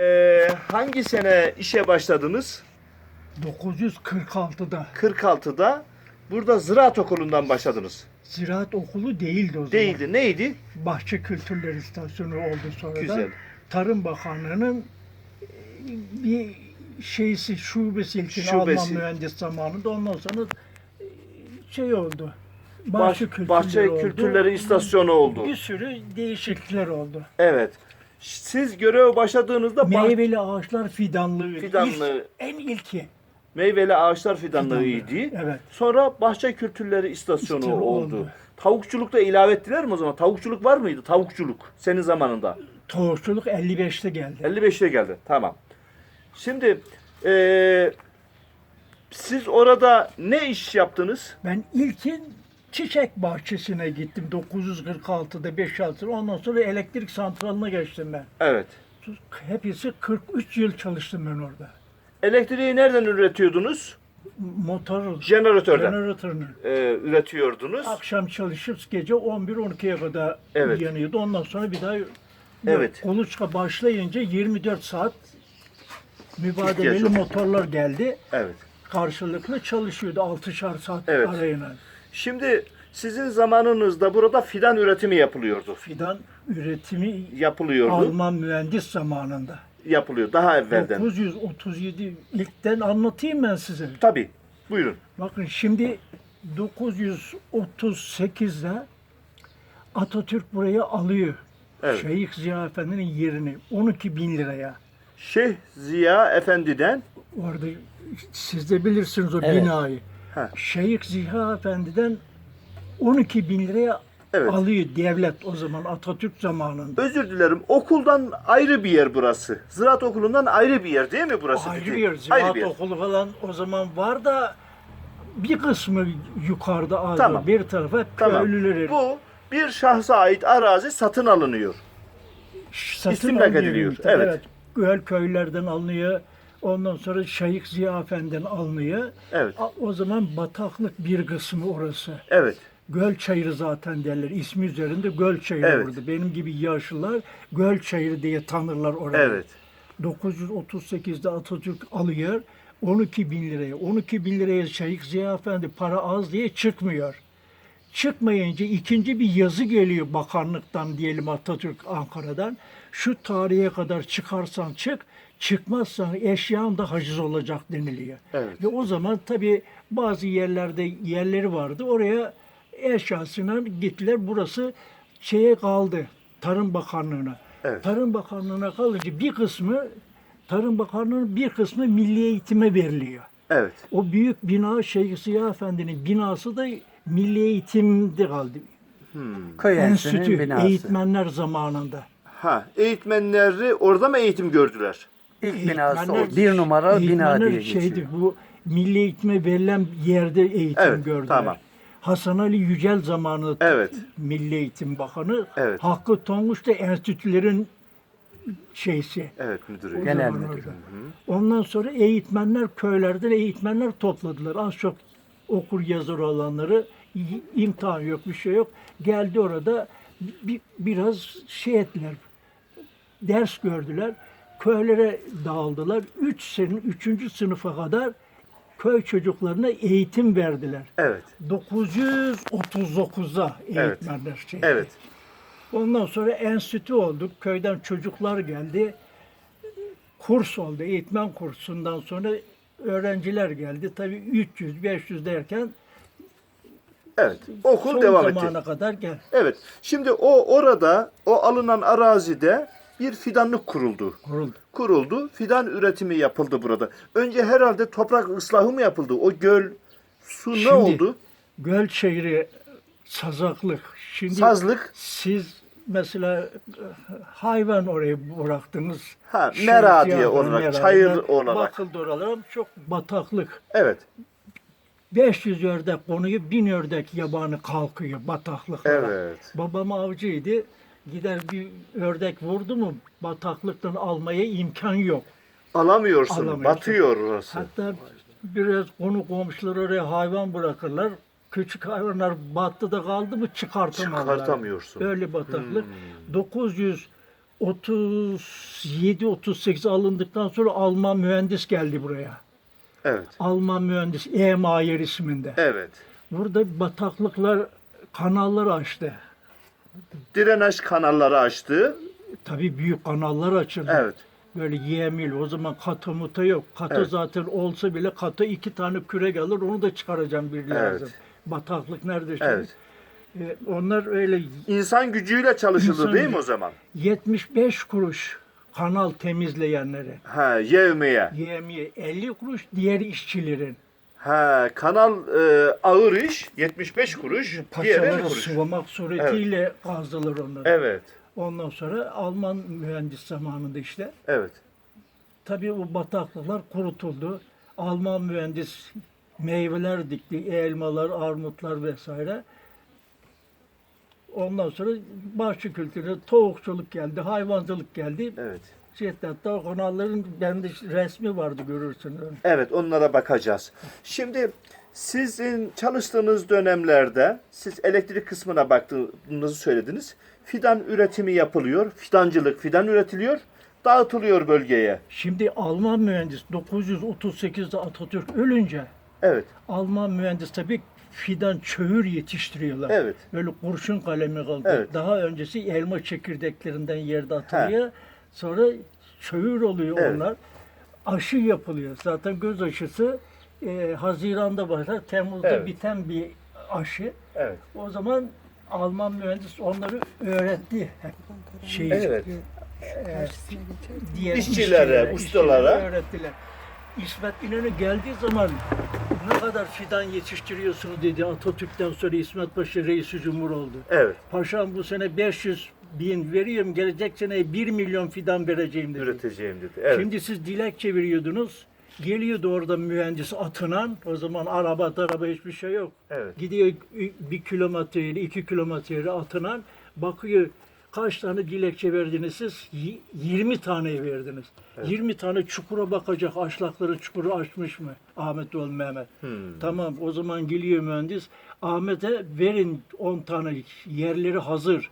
Ee, hangi sene işe başladınız? 946'da 46'da burada ziraat okulundan başladınız. ziraat okulu değildi o zaman. Değildi. Neydi? Bahçe Kültürler İstasyonu oldu sonradan. Güzel. Tarım Bakanlığı'nın e, bir şeysi, şubesi ilkin Şubesi. Alman mühendis zamanında. Ondan sonra e, şey oldu. Baş- Bahçe Kültürleri Bahçe oldu. Kültürleri İstasyonu oldu. Bir sürü değişiklikler oldu. Evet. Siz göreve başladığınızda bah- Meyveli ağaçlar fidanlığı. Fidanlığı. İlk- en ilki. meyveli ağaçlar fidanlığıydı. Evet. Sonra Bahçe Kültürleri İstasyonu İstasyonu oldu. oldu. Tavukçuluk da ilave ettiler mi o zaman? Tavukçuluk var mıydı? Tavukçuluk senin zamanında. Tavukçuluk 55'te geldi. 55'te geldi. Tamam. Şimdi eee, siz orada ne iş yaptınız? Ben ilkin çiçek bahçesine gittim 946'da 5-6 ondan sonra elektrik santraline geçtim ben. Evet. Hepsi 43 yıl çalıştım ben orada. Elektriği nereden üretiyordunuz? Motor Jeneratörden jeneratörünü. eee, üretiyordunuz. Akşam çalışıp gece 11-12'ye kadar Evet. yanıyordu. Ondan sonra bir daha Evet. kuluçka başlayınca 24 saat mübadeleli motorlar geldi. Evet. Karşılıklı çalışıyordu 6'şar saat Evet. arayla. Şimdi sizin zamanınızda burada fidan üretimi yapılıyordu. Fidan üretimi Yapılıyordu. Alman mühendis zamanında. Yapılıyor daha evvelden. 937 ilkten anlatayım ben size. Tabii. Buyurun. Bakın şimdi 938'de Atatürk burayı alıyor. Evet. Şeyh Ziya Efendi'nin yerini 12 bin liraya. Şeyh Ziya Efendi'den Orada siz de bilirsiniz o Evet. binayı. Ha. Şeyh Ziya Efendi'den 12 bin liraya Evet. alıyor devlet o zaman Atatürk zamanında. özür dilerim okuldan ayrı bir yer burası. Ziraat okulundan ayrı bir yer değil mi burası? Ayrı bir yer. Ziraat okulu falan o zaman var da bir kısmı yukarıda az Tamam. bir tarafa Tamam. köylüleri Bu bir şahsa ait arazi satın alınıyor. satın istimlak alıyor. ediliyor, Evet. evet. Göl köylerden alınıyor. Ondan sonra Şeyh Ziya Efendi'den alınıyor. Evet. O zaman bataklık bir kısmı orası. Evet. Göl çayırı zaten derler. İsmi üzerinde göl çayırı Evet. orada. Benim gibi yaşlılar göl çayırı diye tanırlar orayı. Evet. 938'de Atatürk alıyor. 12 bin liraya. 12 bin liraya Şeyh Ziya Efendi para az diye çıkmıyor. Çıkmayınca ikinci bir yazı geliyor bakanlıktan diyelim Atatürk Ankara'dan. Şu tarihe kadar çıkarsan çık, çıkmazsan eşyan da haciz olacak deniliyor. Evet. Ve o zaman tabii bazı yerlerde yerleri vardı. Oraya eşyasına gittiler. Burası şeye kaldı. Tarım Bakanlığı'na. Evet. Tarım Bakanlığı'na kalınca bir kısmı Tarım Bakanlığı'nın bir kısmı milli eğitime veriliyor. Evet. O büyük bina Şeyh Ziya Efendi'nin binası da milli eğitimde kaldı. Köy enstitüsünün Enstitü, binası. eğitmenler zamanında. Ha, eğitmenleri orada mı eğitim gördüler? İlk binası o. Bir numaralı bina eğitmenler diye geçiyor. şeydi, Bu milli eğitime verilen yerde eğitim Evet, gördüler. tamam. Hasan Ali Yücel zamanı Evet. Milli Eğitim Bakanı. Evet. Hakkı Tonguç da enstitülerin şeysi. Evet müdürü. O Genel zaman müdür. orada. Ondan sonra eğitmenler köylerden eğitmenler topladılar. Az çok okur yazar olanları imtihan yok bir şey yok. Geldi orada bir, biraz şey ettiler. Ders gördüler. Köylere dağıldılar. Üç sene, üçüncü sınıfa kadar köy çocuklarına eğitim verdiler. Evet. 939'da eğitmenler şey. Evet. Ondan sonra enstitü olduk. Köyden çocuklar geldi. Kurs oldu. Eğitmen kursundan sonra öğrenciler geldi. Tabii 300, 500 derken Evet. Okul son devam etti. zamana kadar gel. Evet. Şimdi o orada o alınan arazide bir fidanlık kuruldu. Kuruldu. Kuruldu. Fidan üretimi yapıldı burada. Önce herhalde toprak ıslahı mı yapıldı? O göl su ne Şimdi- oldu? Göl çayırı, sazaklık. Şimdi Sazlık. siz mesela e, hayvan oraya bıraktınız. Ha, mera diye olarak, mera. çayır olarak. Bakıldı oralara çok bataklık. Evet. 500 ördek konuyu, 1000 ördek yabanı kalkıyor bataklıklara. Evet. Babam avcıydı. Gider bir ördek vurdu mu bataklıktan almaya imkan yok. Alamıyorsun. Alamıyorsun. Batıyor orası. Hatta biraz konu komşular oraya hayvan bırakırlar. Küçük hayvanlar battı da kaldı mı çıkartamazlar. Çıkartamıyorsun. Öyle bataklık. Hmm. 37-38 alındıktan sonra Alman mühendis geldi buraya. Evet. Alman mühendis E. Mayer isminde. Evet. Burada bataklıklar kanallar açtı. Direnaj kanalları açtı. Tabii büyük kanallar açıldı. Evet. Böyle yemil. O zaman katı muta yok. Katı Evet. zaten olsa bile katı iki tane kürek alır. Onu da çıkaracağım bir lazım. Bataklık nerede şimdi? Evet. E, onlar öyle İnsan gücüyle çalışıldı İnsan değil mi o zaman? 75 kuruş kanal temizleyenlere. Ha, yevmiye. Yemiye 50 kuruş diğer işçilerin. Ha, kanal e, ağır iş 75 kuruş, diğeri 50 Paçaları kuruş. sıvamak suretiyle kazdılar onları. Evet. Ondan sonra Alman mühendis zamanında işte Evet. tabii o bataklıklar kurutuldu. Alman mühendis meyveler dikti, elmalar, armutlar vesaire. Ondan sonra bahçe kültürü, tavukçuluk geldi, hayvancılık geldi. Evet. Şey, hatta o kanalların bende resmi vardı görürsünüz. Evet, onlara bakacağız. Şimdi sizin çalıştığınız dönemlerde siz elektrik kısmına baktığınızı söylediniz. Fidan üretimi yapılıyor, fidancılık, fidan üretiliyor, dağıtılıyor bölgeye. Şimdi Alman mühendis 938'de Atatürk ölünce Evet, Alman mühendis tabii fidan çöğür yetiştiriyorlar. Evet. Böyle kurşun kalemi kaldı. Evet. Daha öncesi elma çekirdeklerinden yerde atılıyor. Sonra çöğür oluyor Evet. onlar. Aşı yapılıyor. Zaten göz aşısı e, Haziran'da başlar, Temmuz'da Evet. biten bir aşı. evet. O zaman Alman mühendis onları öğretti. Şeyi, Evet. diğer İşçilere, ustalara. işçilere öğrettiler. İsmet İnönü geldiği zaman ne kadar fidan yetiştiriyorsunuz dedi Atatürk'ten sonra İsmet Paşa reisi cumhur oldu. Evet, Paşam bu sene 500 bin veriyorum gelecek sene 1 milyon fidan vereceğim dedi. üreteceğim dedi. Evet. Şimdi siz dilekçe veriyordunuz. Geliyordu orada mühendis atınan. O zaman araba araba hiçbir şey yok. Evet. Gidiyor bir kilometreyle iki kilometreyle atınan. Bakıyor kaç tane dilekçe verdiniz siz? Y- 20 tane verdiniz. 20 tane çukura bakacak. Aşlakları çukuru açmış mı? Ahmet oğlu Mehmet. Hmm. Tamam o zaman geliyor mühendis. Ahmet'e verin 10 tane yerleri hazır.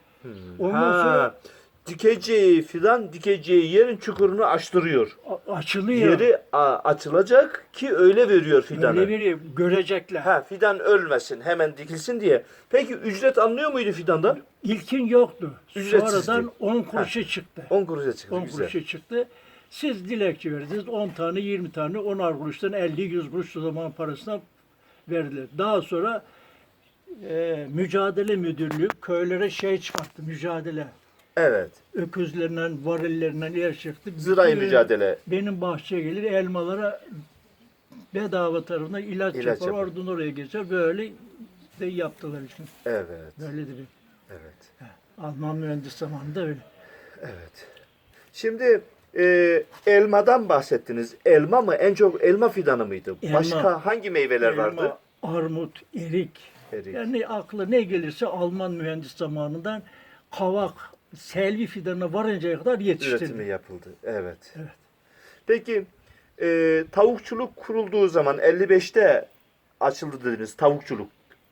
Ondan sonra Hmm. Ha, dikeceği fidan dikeceği yerin çukurunu açtırıyor. a- açılıyor. Yeri a, açılacak ki öyle veriyor fidanı. Öyle veriyor. Görecekler. Ha fidan ölmesin hemen dikilsin diye. Peki ücret anlıyor muydu fidandan? İlkin yoktu. Ücretsizdi. Sonradan 10 kuruşa çıktı. 10 kuruşa çıktı 10 güzel. kuruşa çıktı. Siz dilekçe verdiniz. 10 tane, 20 tane, 10'ar kuruştan 50, 100 kuruş o zaman parasına verdiler. Daha sonra e, mücadele müdürlüğü köylere şey çıkarttı. Mücadele. Evet. Öküzlerinden, varillerinden yer çıktı. Zirai Bütün- mücadele. Benim bahçeye gelir elmalara bedava tarafından ilaç, İlaç yapar. yapar. Oradan oraya geçer. Böyle de yaptılar işte. Evet. Böyledir. Evet. Alman mühendis zamanında öyle. Evet. Şimdi e, elmadan bahsettiniz. Elma mı? En çok elma fidanı mıydı? Elma. Başka hangi meyveler vardı? Elma, armut, erik. Erik. Yani akla ne gelirse Alman mühendis zamanından kavak, selvi fidanına varıncaya kadar yetiştirdi. Üretimi yapıldı. Evet. Evet. Peki e, tavukçuluk kurulduğu zaman 55'te açıldı dediniz tavukçuluk.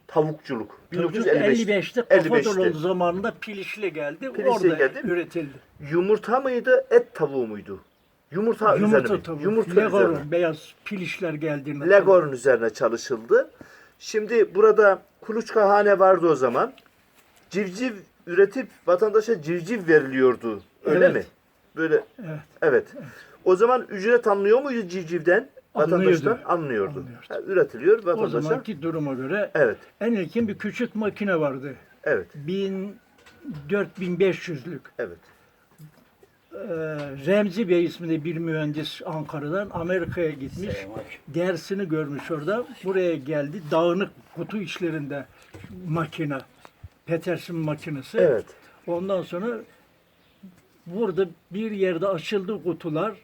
Tavukçuluk. 1955. 55'te 55'te. Kapadolu'nun zamanında Pilişli geldi. Pilişli orada geldi. üretildi. Yumurta mıydı, et tavuğu muydu? Yumurta, üzerine Yumurta mi? tabii. Yumurta Legor'un üzerine. beyaz pilişler geldiğinde. Legor'un üzerine çalışıldı. Şimdi burada kuluçkahane vardı o zaman. Civciv üretip vatandaşa civciv veriliyordu. Öyle Evet. mi? Böyle Evet. evet. O zaman ücret anlıyor muydu civcivden? Vatandaştan Anlıyordu. anlıyordu. Ha, üretiliyor O vatandaşa. zamanki duruma göre Evet. en ilkin bir küçük makine vardı. Evet. 1000 4500'lük. Evet. Ee, Remzi Bey isminde bir mühendis Ankara'dan Amerika'ya gitmiş. Dersini görmüş orada. Buraya geldi. Dağınık kutu içlerinde makine. Peterson makinesi. Evet. Ondan sonra burada bir yerde açıldı kutular.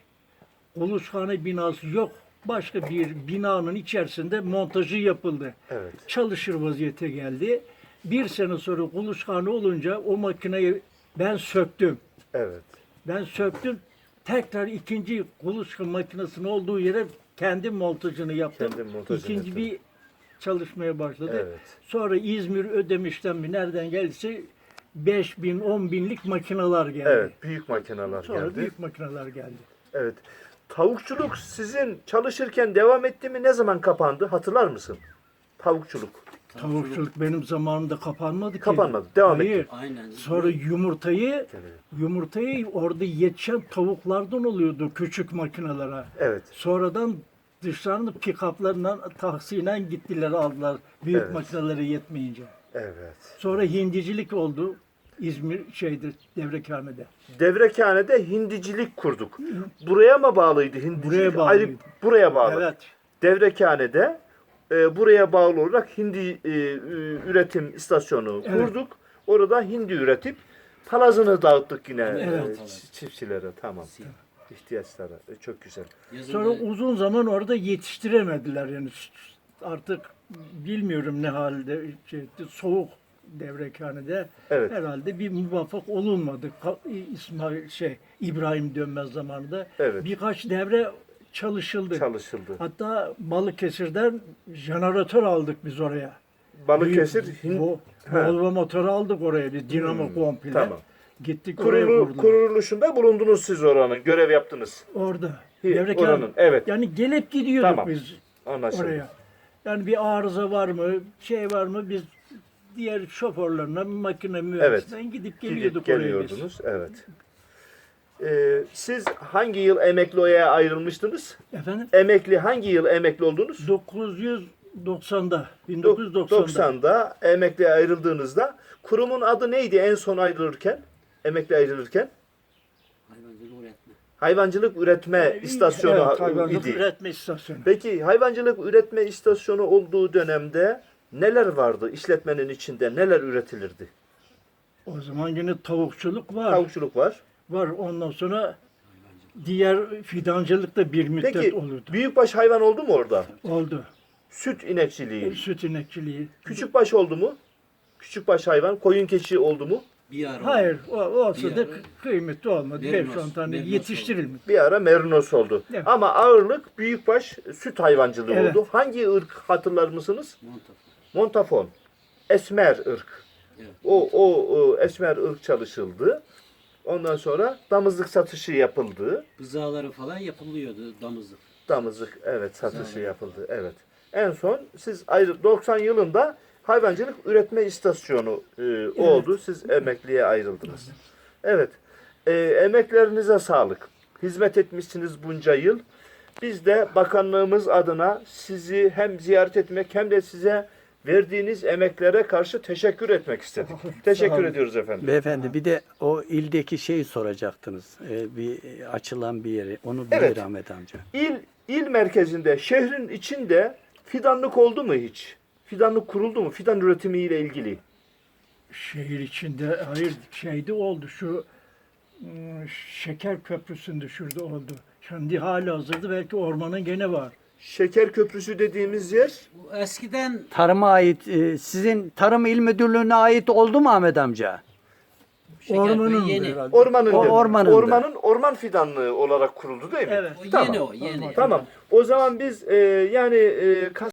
Kuluçhane binası yok. Başka bir binanın içerisinde montajı yapıldı. Evet. Çalışır vaziyete geldi. Bir sene sonra kuluçhane olunca o makineyi ben söktüm. Evet. Ben söktüm. Tekrar ikinci kuluçka makinesinin olduğu yere kendi montajını yaptım. Kendi montajını İkinci yaptın. bir çalışmaya başladı. Evet. Sonra İzmir Ödemiş'ten mi nereden geldiyse 5 bin, 10 binlik makineler geldi. Evet, büyük makineler Sonra geldi. büyük makineler geldi. Evet. Tavukçuluk sizin çalışırken devam etti mi? Ne zaman kapandı? Hatırlar mısın? Tavukçuluk. Tavukçuluk benim zamanımda kapanmadı ki. Kapanmadı, devam Hayır. etti. Aynen. Sonra yumurtayı yumurtayı orada yetişen tavuklardan oluyordu küçük makinelere. Evet. Sonradan dışlarında pikaplarla taksiyle gittiler aldılar büyük Evet. makinelere yetmeyince. Evet. Sonra hindicilik oldu İzmir şeydir Devrekhane'de. Devrekhane'de hindicilik kurduk. Buraya mı bağlıydı hindicilik? Buraya bağlıydı. Ayrı- buraya bağlı. Evet. Devrekhane'de e, buraya bağlı olarak hindi e, e, üretim istasyonu Evet. kurduk. Orada hindi üretip palazını dağıttık yine e, Evet. çi- çiftçilere. Tamam. İhtiyaçlara. E, çok güzel. Sonra uzun zaman orada yetiştiremediler yani artık bilmiyorum ne halde şey, soğuk devrekhanede Evet. herhalde bir muvaffak olunmadı. İsmail şey İbrahim Dönmez zamanında Evet. birkaç devre çalışıldı. Çalışıldı. Hatta Balıkesir'den jeneratör aldık biz oraya. Balıkesir Büyük Hin- Vo- Ha. Volvo motoru aldık oraya bir dinamo komple. tamam. Gittik oraya kurulu, kuruluşunda bulundunuz siz oranın. Görev yaptınız. Orada. Hi- oranın, evet. Yani gelip gidiyorduk Tamam. biz Anlaşıldı. oraya. Yani bir arıza var mı, şey var mı biz diğer şoförlerle makine mühendisinden gidip geliyorduk Gidip oraya biz. geliyordunuz. Evet. Ee, siz hangi yıl emekliye ayrılmıştınız? Efendim? Emekli hangi yıl emekli oldunuz? 990'da, 1990'da. 90'da emekliye ayrıldığınızda kurumun adı neydi en son ayrılırken? Emekli ayrılırken? Hayvancılık üretme. Hayvancılık Üretme İstasyonu Evet, hayvancılık idi. üretme istasyonu. Peki hayvancılık üretme istasyonu olduğu dönemde neler vardı? İşletmenin içinde neler üretilirdi? O zaman yine tavukçuluk var. Tavukçuluk var. Var. Ondan sonra diğer fidancılık da bir müddet Peki olurdu. büyükbaş hayvan oldu mu orada? Oldu. Süt inekçiliği. Süt inekçiliği. Küçükbaş oldu mu? Küçükbaş hayvan, koyun keçi oldu mu? Bir ara. Hayır, o, olsa Bir da ara kıymetli olmadı. merinos, 5-10 tane merinos yetiştirilmedi. Bir ara merinos oldu. Evet. Ama ağırlık büyükbaş süt hayvancılığı Evet. oldu. Hangi ırk hatırlar mısınız? Montaf. Montafon. Esmer ırk. Evet. O, o, o esmer ırk çalışıldı. Ondan sonra damızlık satışı yapıldı. Bızağları falan yapılıyordu damızlık. Damızlık evet satışı yapıldı. Evet. En son siz ayrı 90 yılında hayvancılık üretme istasyonu e, oldu. Siz emekliye ayrıldınız. Evet. E, emeklerinize sağlık. Hizmet etmişsiniz bunca yıl. Biz de bakanlığımız adına sizi hem ziyaret etmek hem de size verdiğiniz emeklere karşı teşekkür etmek istedik. Teşekkür ediyoruz efendim. Beyefendi bir de o ildeki şeyi soracaktınız. Ee, bir açılan bir yeri. Onu bilir Evet. Ahmet amca. İl il merkezinde, şehrin içinde fidanlık oldu mu hiç? Fidanlık kuruldu mu? Fidan üretimiyle ilgili. Şehir içinde hayır şeyde oldu şu ım, şeker köprüsünde şurada oldu. Şimdi hali hazırda belki ormanın gene var. Şeker Köprüsü dediğimiz yer Bu eskiden Tarıma ait, e, sizin Tarım İl Müdürlüğü'ne ait oldu mu Ahmet amca? şeker Ormanın yeni. herhalde. ormanın O dedi. ormanındı. ormanın orman fidanlığı olarak kuruldu değil mi? Evet. O Tamam. yeni o yeni. Tamam. O zaman biz e, yani e,